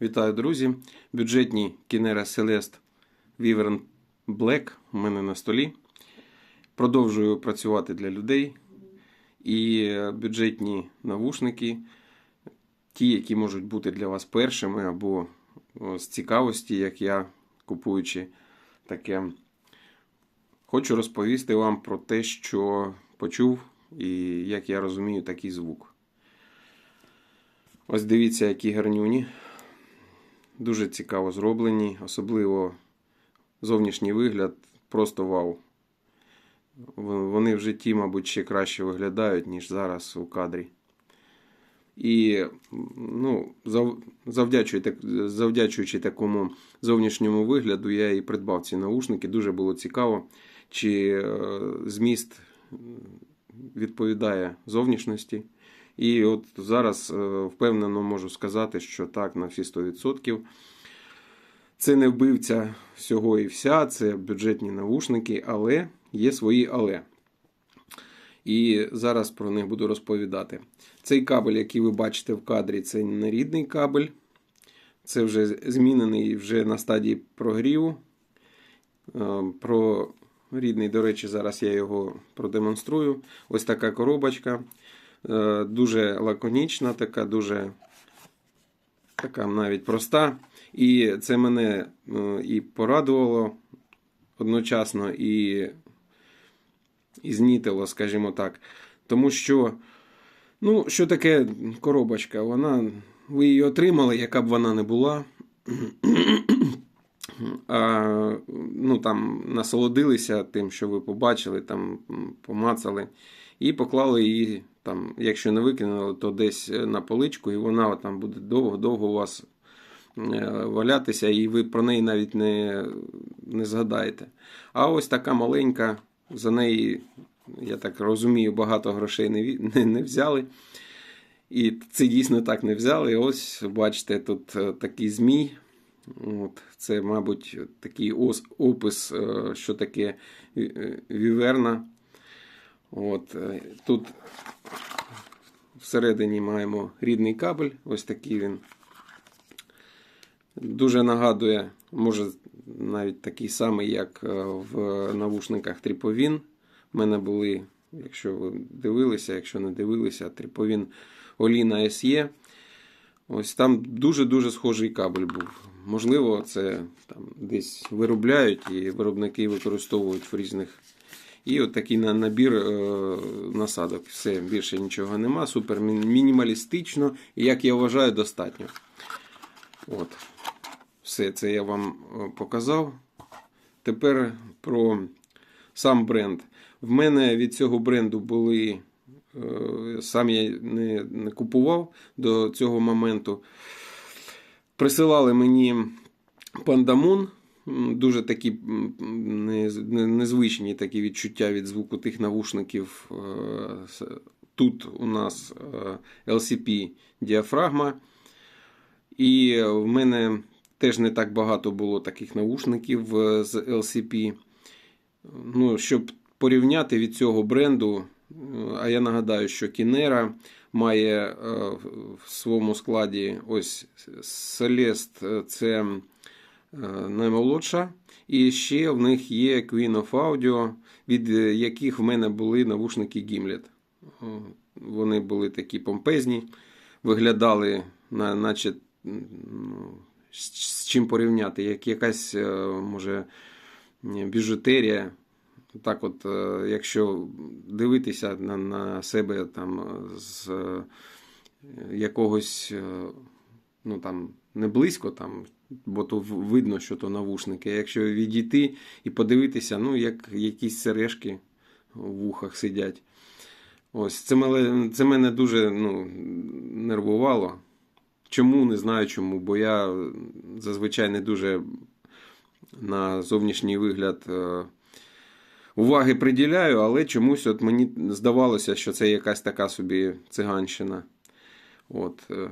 Вітаю, друзі! Бюджетні Kinera Celest Vivern Black у мене на столі. Продовжую працювати для людей. І е, бюджетні навушники, ті, які можуть бути для вас першими або з цікавості, як я купуючи таке. Хочу розповісти вам про те, що почув і як я розумію такий звук. Ось дивіться, які гарнюні. Дуже цікаво зроблені, особливо зовнішній вигляд, просто вау. Вони в житті, мабуть, ще краще виглядають, ніж зараз у кадрі. І ну, завдячуючи такому зовнішньому вигляду, я і придбав ці наушники. Дуже було цікаво, чи е, зміст відповідає зовнішності. І от зараз е, впевнено можу сказати, що так, на всі 100%. Це не вбивця всього і вся, це бюджетні навушники, але є свої але. І зараз про них буду розповідати. Цей кабель, який ви бачите в кадрі, це не рідний кабель. Це вже змінений вже на стадії прогріву. Е, Про рідний, до речі, зараз я його продемонструю. Ось така коробочка. Е, Дуже лаконічна, така, дуже така навіть проста. І це мене е, і порадувало одночасно, і, і знітило, скажімо так. Тому що, ну, що таке коробочка? Вона, ви її отримали, яка б вона не була. А, ну, там, насолодилися тим, що ви побачили, там, помацали, і поклали її, там, якщо не викинули, то десь на поличку, і вона там буде довго-довго у вас е, валятися, і ви про неї навіть не, не згадаєте. А ось така маленька, за неї, я так розумію, багато грошей не, не, не взяли. І це дійсно так не взяли. Ось бачите, тут е, такий змій. От, це, мабуть, такий ос- опис, е, що таке е, віверна. От, е, тут всередині маємо рідний кабель, ось такий він. Дуже нагадує, може, навіть такий самий, як е, в навушниках Тріповін. У мене були, якщо ви дивилися, якщо не дивилися, Тріповін Оліна SE. Ось там дуже-дуже схожий кабель був. Можливо, це там десь виробляють і виробники використовують в різних. І от такий на- набір е, насадок. Все, більше нічого нема. Супер мінімалістично, і як я вважаю, достатньо. От. Все це я вам е, показав. Тепер про сам бренд. В мене від цього бренду були. е, Сам я не, не купував до цього моменту. Присилали мені пандамун. Дуже такі незвичні такі відчуття від звуку тих навушників. Е, Тут у нас е, LCP діафрагма. І в мене теж не так багато було таких навушників е, з LCP. Ну, щоб порівняти від цього бренду, е, а я нагадаю, що Kinera має е, в своєму складі ось Celest, е, це е, наймолодша. І ще в них є Queen of Audio, від е, яких в мене були навушники Gimlet. Вони були такі помпезні, виглядали, на- наче з чим порівняти, як якась, е, може, біжутерія. Так, от, е, якщо дивитися на, на себе там е, з е, якогось, е, ну там не близько, там, бо то видно, що то навушники. Якщо відійти і подивитися, ну, як якісь сережки в вухах сидять. Ось це мене, це мене дуже ну, нервувало. Чому не знаю чому, бо я зазвичай не дуже на зовнішній вигляд е, уваги приділяю, але чомусь от мені здавалося, що це якась така собі циганщина. От, е,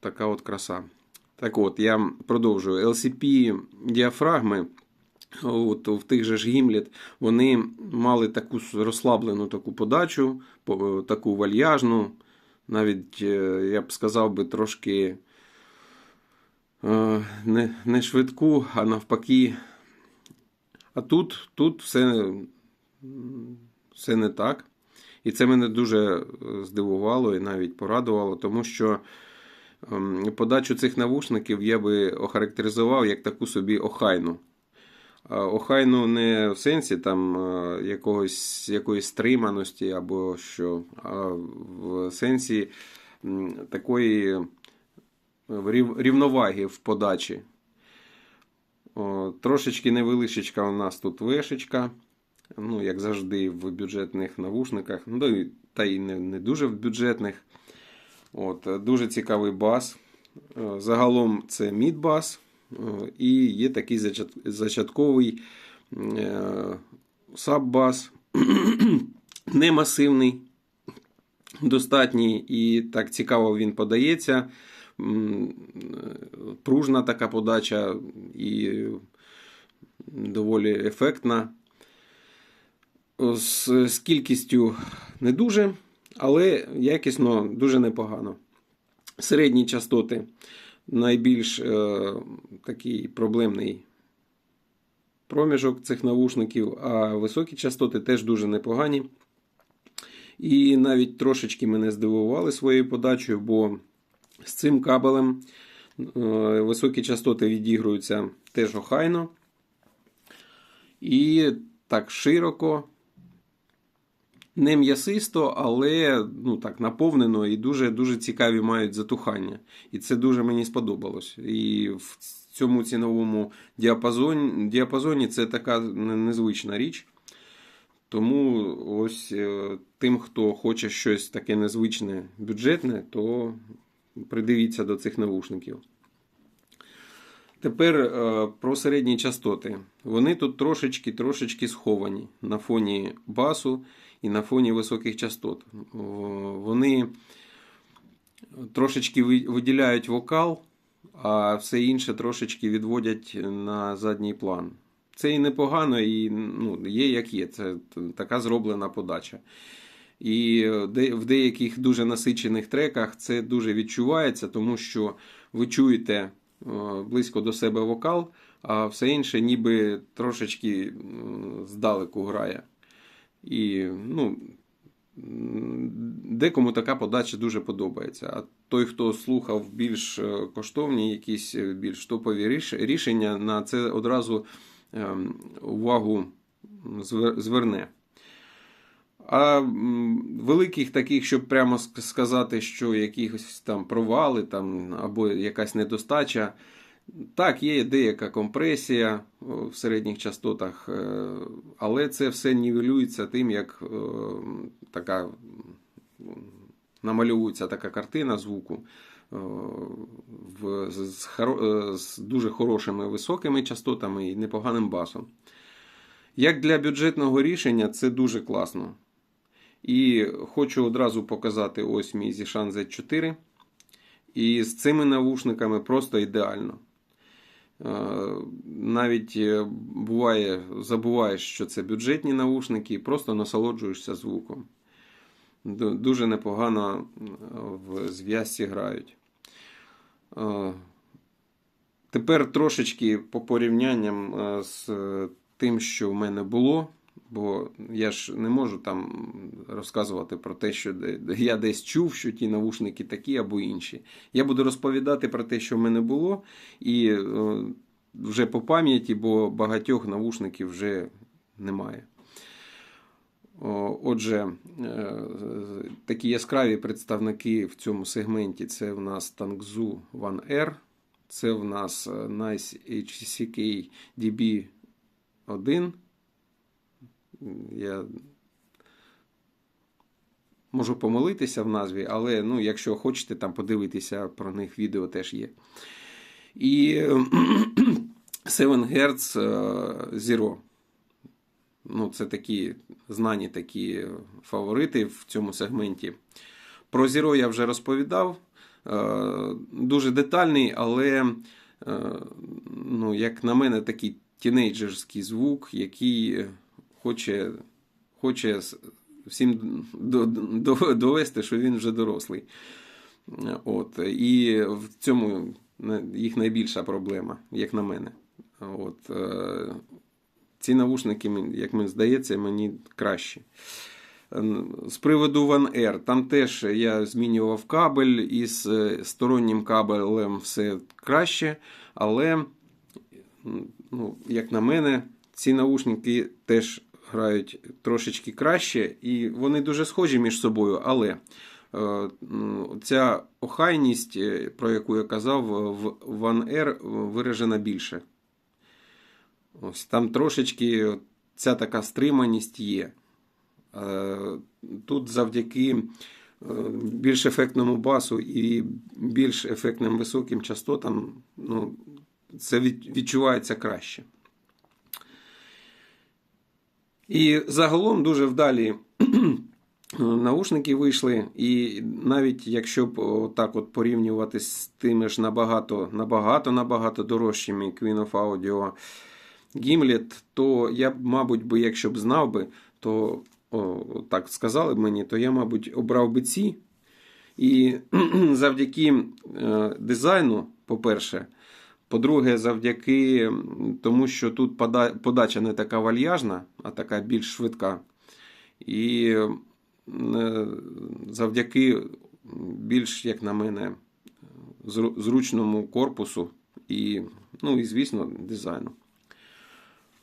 така от краса. Так от, я продовжую. LCP діафрагми. От, в тих же ж гімлет вони мали таку розслаблену таку подачу, таку вальяжну, навіть, е, я б сказав би, трошки е, не, не швидку, а навпаки. А тут, тут все, все не так. І це мене дуже е, здивувало і навіть порадувало, тому що подачу цих навушників я би охарактеризував як таку собі охайну. Охайну не в сенсі там е, якогось, якоїсь стриманості або що, а в сенсі такої е, рівноваги в подачі. Трошечки невеличечка у нас тут вишечка. Ну, як завжди, в бюджетних навушниках. Ну, та й не, не дуже в бюджетних. От, е, дуже цікавий бас. Е, Загалом це мідбас. е, І є такий зачатковий саббас. Не масивний, достатній і так цікаво він подається. Пружна така подача і доволі ефектна. З, з кількістю не дуже, але якісно дуже непогано. Середні частоти найбільш е, такий проблемний проміжок цих навушників, а високі частоти теж дуже непогані. І навіть трошечки мене здивували своєю подачею, бо з цим кабелем е, високі частоти відігруються теж охайно. І так широко, не м'ясисто, але ну, так, наповнено і дуже, дуже цікаві мають затухання. І це дуже мені сподобалось. І в цьому ціновому діапазоні, діапазоні це така незвична річ. Тому ось е, тим, хто хоче щось таке незвичне, бюджетне, то придивіться до цих навушників. Тепер е, про середні частоти. Вони тут трошечки трошечки сховані на фоні басу і на фоні високих частот. Вони трошечки виділяють вокал, а все інше трошечки відводять на задній план. Це і непогано, і ну, є як є. Це така зроблена подача. І е, в деяких дуже насичених треках це дуже відчувається, тому що ви чуєте е, близько до себе вокал, а все інше ніби трошечки здалеку грає. І ну, декому така подача дуже подобається. А той, хто слухав більш е, коштовні, якісь е, більш топові рішення, на це одразу ем, увагу зверне. А великих таких, щоб прямо сказати, що якісь там провали там, або якась недостача. Так, є деяка компресія в середніх частотах, е, але це все нівелюється тим, як е, така намальовується така картина звуку е, в, з, е, з дуже хорошими високими частотами і непоганим басом. Як для бюджетного рішення, це дуже класно. І хочу одразу показати ось мій Zishan Z4. І з цими навушниками просто ідеально. Е, Навіть е, буває, забуваєш, що це бюджетні наушники, і просто насолоджуєшся звуком. Дуже непогано в зв'язці грають. Е, Тепер трошечки по порівнянням з тим, що в мене було. Бо я ж не можу там розказувати про те, що я десь чув, що ті навушники такі або інші. Я буду розповідати про те, що в мене було, і е, вже по пам'яті, бо багатьох навушників вже немає. Отже, е, такі яскраві представники в цьому сегменті це в нас Tangzu One R, це в нас е, Nice HCK DB1. Я можу помилитися в назві, але ну, якщо хочете там подивитися про них відео теж є. І е, 7 Hz е, Zero. Ну, це такі знані такі фаворити в цьому сегменті. Про Zero я вже розповідав. Е, Дуже детальний, але, е, ну, як на мене, такий тінейджерський звук, який хоче, хоче всім до- до- довести, що він вже дорослий. От. І в цьому їх найбільша проблема, як на мене. От. е, Ці навушники, як мені здається, мені кращі. З приводу One Air, там теж я змінював кабель із е, стороннім кабелем все краще, але, ну, як на мене, ці наушники теж грають трошечки краще, і вони дуже схожі між собою, але е, ця охайність, е, про яку я казав, в One Air виражена більше. Ось там трошечки ця така стриманість є. Е, Тут завдяки е, більш ефектному басу і більш ефектним високим частотам, ну, це відчувається краще. І загалом дуже вдалі наушники вийшли, і навіть якщо б так от порівнювати з тими ж набагато, набагато, набагато дорожчими Queen of Audio Gimlet, то я б, мабуть, би, якщо б знав би, то о, так сказали б мені, то я, мабуть, обрав би ці. І завдяки е, дизайну, по-перше, по-друге, завдяки тому, що тут подача не така вальяжна, а така більш швидка. І е, завдяки більш, як на мене, зручному корпусу і, ну, і звісно, дизайну.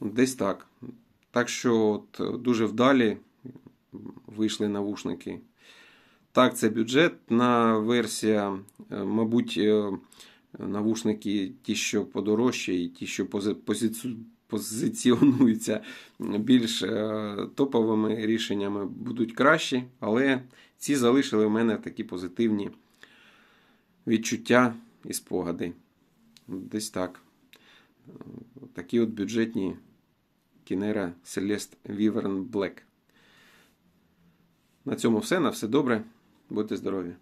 Десь так. Так що от, дуже вдалі вийшли навушники. Так, це бюджетна версія. Е, Мабуть, е, навушники ті, що подорожчі, і ті, що пози- позиціонуються більш е, топовими рішеннями, будуть кращі, але ці залишили в мене такі позитивні відчуття і спогади. Десь так. Такі от бюджетні Кінера Celeste Wyvern Black. На цьому все. На все добре. Будьте здорові!